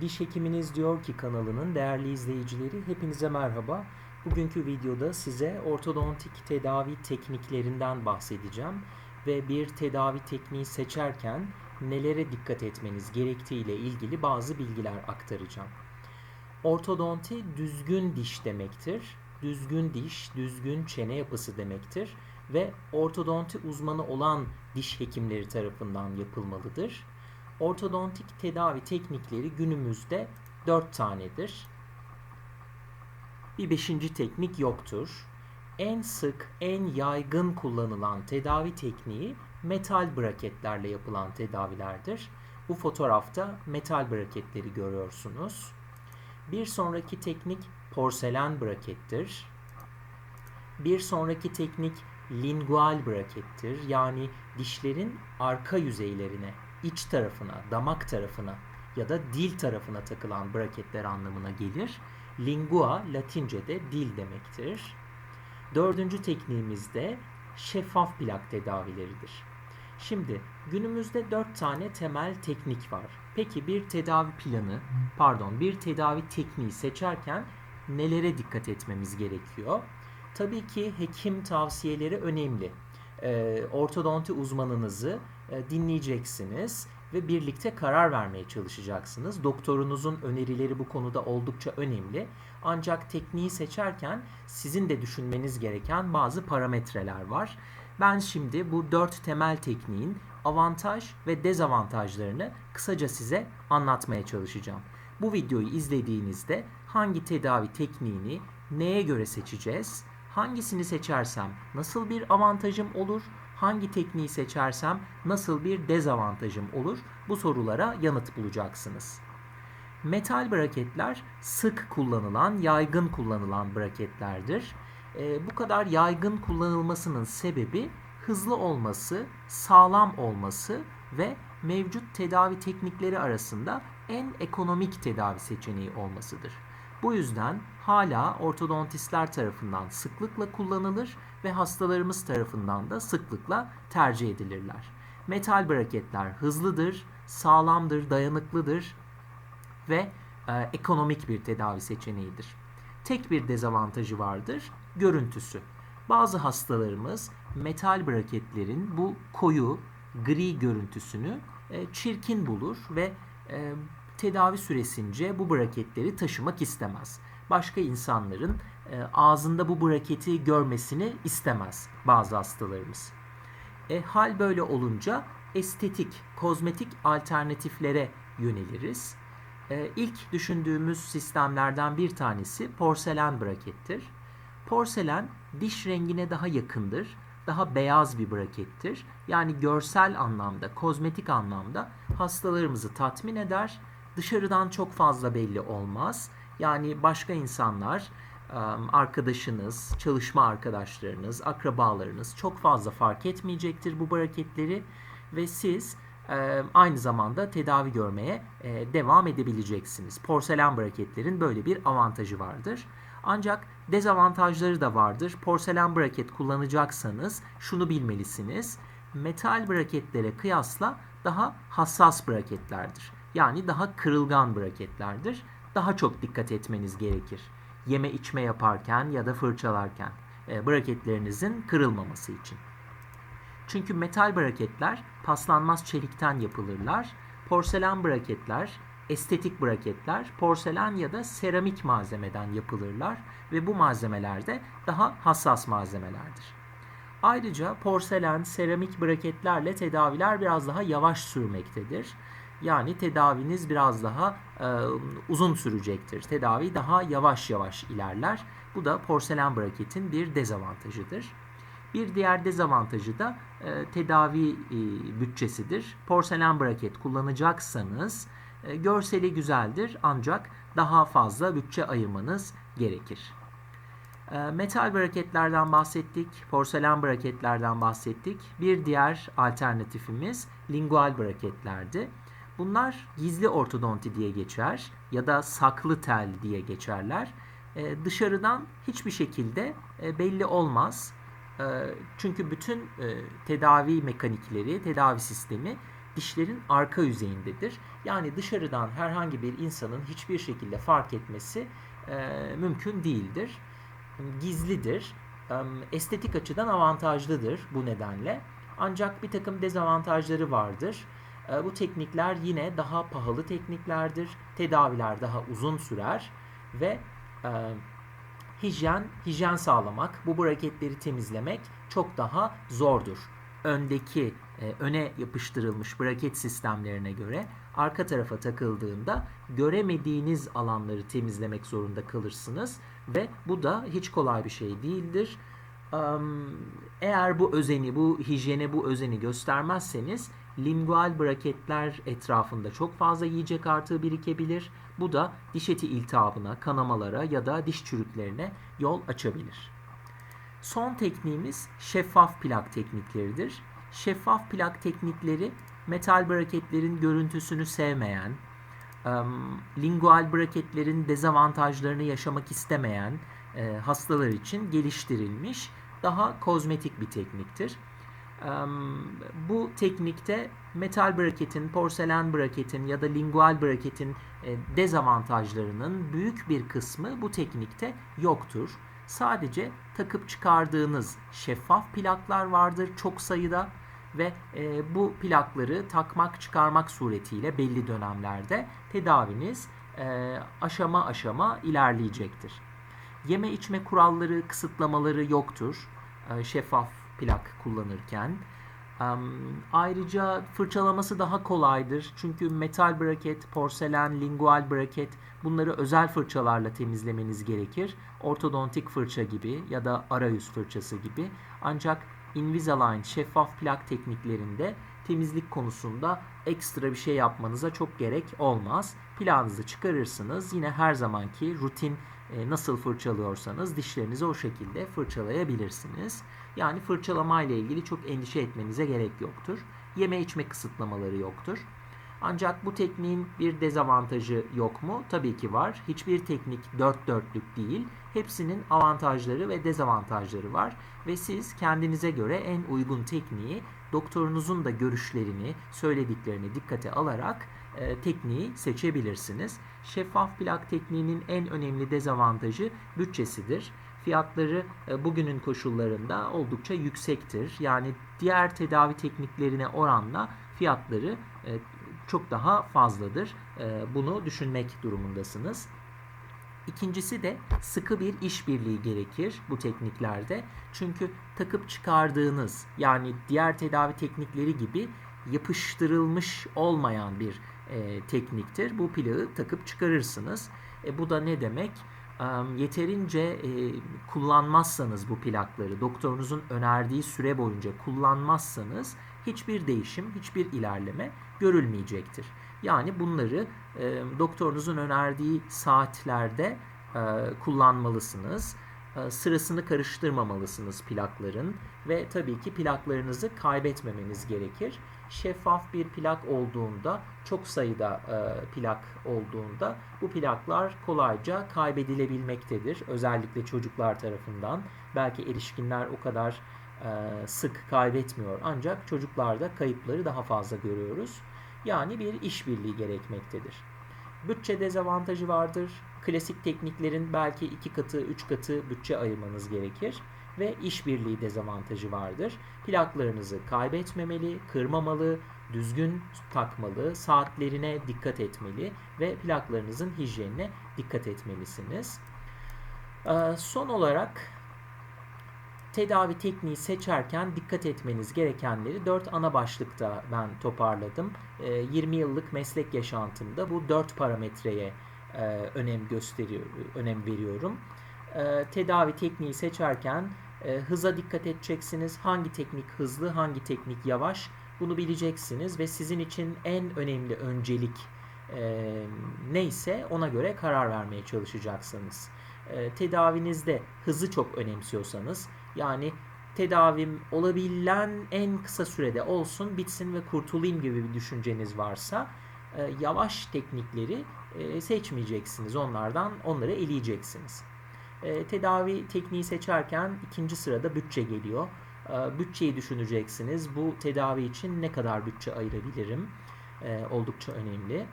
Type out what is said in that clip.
Diş Hekiminiz Diyor ki kanalının değerli izleyicileri hepinize merhaba. Bugünkü videoda size ortodontik tedavi tekniklerinden bahsedeceğim ve bir tedavi tekniği seçerken nelere dikkat etmeniz gerektiği ile ilgili bazı bilgiler aktaracağım. Ortodonti düzgün diş demektir. Düzgün diş, düzgün çene yapısı demektir ve ortodonti uzmanı olan diş hekimleri tarafından yapılmalıdır. Ortodontik tedavi teknikleri günümüzde 4 tanedir. Bir beşinci teknik yoktur. En sık, en yaygın kullanılan tedavi tekniği metal braketlerle yapılan tedavilerdir. Bu fotoğrafta metal braketleri görüyorsunuz. Bir sonraki teknik porselen brakettir. Bir sonraki teknik lingual brakettir. Yani dişlerin arka yüzeylerine, iç tarafına, damak tarafına ya da dil tarafına takılan braketler anlamına gelir. Lingua Latince'de dil demektir. Dördüncü tekniğimiz de şeffaf plak tedavileridir. Şimdi günümüzde dört tane temel teknik var. Peki bir tedavi planı, pardon bir tedavi tekniği seçerken nelere dikkat etmemiz gerekiyor? Tabii ki hekim tavsiyeleri önemli. Ee, ortodonti uzmanınızı e, dinleyeceksiniz ve birlikte karar vermeye çalışacaksınız. Doktorunuzun önerileri bu konuda oldukça önemli. Ancak tekniği seçerken sizin de düşünmeniz gereken bazı parametreler var. Ben şimdi bu dört temel tekniğin avantaj ve dezavantajlarını kısaca size anlatmaya çalışacağım. Bu videoyu izlediğinizde hangi tedavi tekniğini neye göre seçeceğiz? Hangisini seçersem nasıl bir avantajım olur? Hangi tekniği seçersem nasıl bir dezavantajım olur? Bu sorulara yanıt bulacaksınız. Metal braketler sık kullanılan, yaygın kullanılan braketlerdir. E, bu kadar yaygın kullanılmasının sebebi hızlı olması, sağlam olması ve mevcut tedavi teknikleri arasında en ekonomik tedavi seçeneği olmasıdır. Bu yüzden hala ortodontistler tarafından sıklıkla kullanılır ve hastalarımız tarafından da sıklıkla tercih edilirler. Metal braketler hızlıdır, sağlamdır, dayanıklıdır ve e, ekonomik bir tedavi seçeneğidir. Tek bir dezavantajı vardır, görüntüsü. Bazı hastalarımız metal braketlerin bu koyu gri görüntüsünü e, çirkin bulur ve e, tedavi süresince bu braketleri taşımak istemez. Başka insanların e, ağzında bu braketi görmesini istemez bazı hastalarımız. E, hal böyle olunca estetik, kozmetik alternatiflere yöneliriz. E, ilk düşündüğümüz sistemlerden bir tanesi porselen brakettir. Porselen diş rengine daha yakındır. Daha beyaz bir brakettir. Yani görsel anlamda, kozmetik anlamda hastalarımızı tatmin eder. Dışarıdan çok fazla belli olmaz. Yani başka insanlar, arkadaşınız, çalışma arkadaşlarınız, akrabalarınız çok fazla fark etmeyecektir bu braketleri ve siz aynı zamanda tedavi görmeye devam edebileceksiniz. Porselen braketlerin böyle bir avantajı vardır. Ancak dezavantajları da vardır. Porselen braket kullanacaksanız şunu bilmelisiniz. Metal braketlere kıyasla daha hassas braketlerdir. Yani daha kırılgan braketlerdir. Daha çok dikkat etmeniz gerekir. Yeme içme yaparken ya da fırçalarken e, braketlerinizin kırılmaması için. Çünkü metal braketler paslanmaz çelikten yapılırlar. Porselen braketler estetik braketler porselen ya da seramik malzemeden yapılırlar ve bu malzemeler de daha hassas malzemelerdir. Ayrıca porselen, seramik braketlerle tedaviler biraz daha yavaş sürmektedir. Yani tedaviniz biraz daha e, uzun sürecektir. Tedavi daha yavaş yavaş ilerler. Bu da porselen braketin bir dezavantajıdır. Bir diğer dezavantajı da e, tedavi e, bütçesidir. Porselen braket kullanacaksanız e, görseli güzeldir ancak daha fazla bütçe ayırmanız gerekir. E, metal braketlerden bahsettik, porselen braketlerden bahsettik. Bir diğer alternatifimiz lingual braketlerdi. Bunlar gizli ortodonti diye geçer ya da saklı tel diye geçerler. E, dışarıdan hiçbir şekilde belli olmaz. Çünkü bütün tedavi mekanikleri, tedavi sistemi dişlerin arka yüzeyindedir. Yani dışarıdan herhangi bir insanın hiçbir şekilde fark etmesi e, mümkün değildir. Gizlidir. E, estetik açıdan avantajlıdır bu nedenle. Ancak bir takım dezavantajları vardır. E, bu teknikler yine daha pahalı tekniklerdir. Tedaviler daha uzun sürer ve e, hijyen hijyen sağlamak, bu braketleri temizlemek çok daha zordur. Öndeki e, öne yapıştırılmış braket sistemlerine göre arka tarafa takıldığında göremediğiniz alanları temizlemek zorunda kalırsınız ve bu da hiç kolay bir şey değildir. Eğer bu özeni, bu hijyene bu özeni göstermezseniz lingual braketler etrafında çok fazla yiyecek artığı birikebilir. Bu da diş eti iltihabına, kanamalara ya da diş çürüklerine yol açabilir. Son tekniğimiz şeffaf plak teknikleridir. Şeffaf plak teknikleri metal braketlerin görüntüsünü sevmeyen, lingual braketlerin dezavantajlarını yaşamak istemeyen hastalar için geliştirilmiş daha kozmetik bir tekniktir. Bu teknikte metal braketin, porselen braketin ya da lingual braketin e, dezavantajlarının büyük bir kısmı bu teknikte yoktur. Sadece takıp çıkardığınız şeffaf plaklar vardır çok sayıda ve e, bu plakları takmak çıkarmak suretiyle belli dönemlerde tedaviniz e, aşama aşama ilerleyecektir. Yeme içme kuralları, kısıtlamaları yoktur şeffaf plak kullanırken. Ayrıca fırçalaması daha kolaydır. Çünkü metal braket, porselen, lingual braket bunları özel fırçalarla temizlemeniz gerekir. Ortodontik fırça gibi ya da arayüz fırçası gibi. Ancak Invisalign şeffaf plak tekniklerinde temizlik konusunda ekstra bir şey yapmanıza çok gerek olmaz. Plağınızı çıkarırsınız. Yine her zamanki rutin e, nasıl fırçalıyorsanız dişlerinizi o şekilde fırçalayabilirsiniz. Yani fırçalama ile ilgili çok endişe etmenize gerek yoktur. Yeme içme kısıtlamaları yoktur. Ancak bu tekniğin bir dezavantajı yok mu? Tabii ki var. Hiçbir teknik dört dörtlük değil. Hepsinin avantajları ve dezavantajları var. Ve siz kendinize göre en uygun tekniği doktorunuzun da görüşlerini, söylediklerini dikkate alarak e, tekniği seçebilirsiniz. Şeffaf plak tekniğinin en önemli dezavantajı bütçesidir. Fiyatları e, bugünün koşullarında oldukça yüksektir. Yani diğer tedavi tekniklerine oranla fiyatları e, çok daha fazladır. E, bunu düşünmek durumundasınız. İkincisi de sıkı bir işbirliği gerekir bu tekniklerde. Çünkü takıp çıkardığınız yani diğer tedavi teknikleri gibi yapıştırılmış olmayan bir e, tekniktir. Bu plağı takıp çıkarırsınız. E, bu da ne demek? E, yeterince e, kullanmazsanız bu plakları, doktorunuzun önerdiği süre boyunca kullanmazsanız hiçbir değişim, hiçbir ilerleme görülmeyecektir. Yani bunları e, doktorunuzun önerdiği saatlerde e, kullanmalısınız. E, sırasını karıştırmamalısınız plakların ve tabii ki plaklarınızı kaybetmemeniz gerekir. Şeffaf bir plak olduğunda, çok sayıda e, plak olduğunda bu plaklar kolayca kaybedilebilmektedir. Özellikle çocuklar tarafından. Belki erişkinler o kadar e, sık kaybetmiyor ancak çocuklarda kayıpları daha fazla görüyoruz. Yani bir işbirliği gerekmektedir. Bütçe dezavantajı vardır. Klasik tekniklerin belki iki katı, üç katı bütçe ayırmanız gerekir ve işbirliği dezavantajı vardır. Plaklarınızı kaybetmemeli, kırmamalı, düzgün takmalı, saatlerine dikkat etmeli ve plaklarınızın hijyenine dikkat etmelisiniz. Ee, son olarak tedavi tekniği seçerken dikkat etmeniz gerekenleri 4 ana başlıkta ben toparladım. 20 yıllık meslek yaşantımda bu 4 parametreye önem gösteriyor, önem veriyorum. Tedavi tekniği seçerken hıza dikkat edeceksiniz. Hangi teknik hızlı, hangi teknik yavaş bunu bileceksiniz ve sizin için en önemli öncelik neyse ona göre karar vermeye çalışacaksınız. Tedavinizde hızı çok önemsiyorsanız yani tedavim olabilen en kısa sürede olsun, bitsin ve kurtulayım gibi bir düşünceniz varsa e, yavaş teknikleri e, seçmeyeceksiniz. Onlardan onları eleyeceksiniz. E, tedavi tekniği seçerken ikinci sırada bütçe geliyor. E, bütçeyi düşüneceksiniz. Bu tedavi için ne kadar bütçe ayırabilirim? E, oldukça önemli.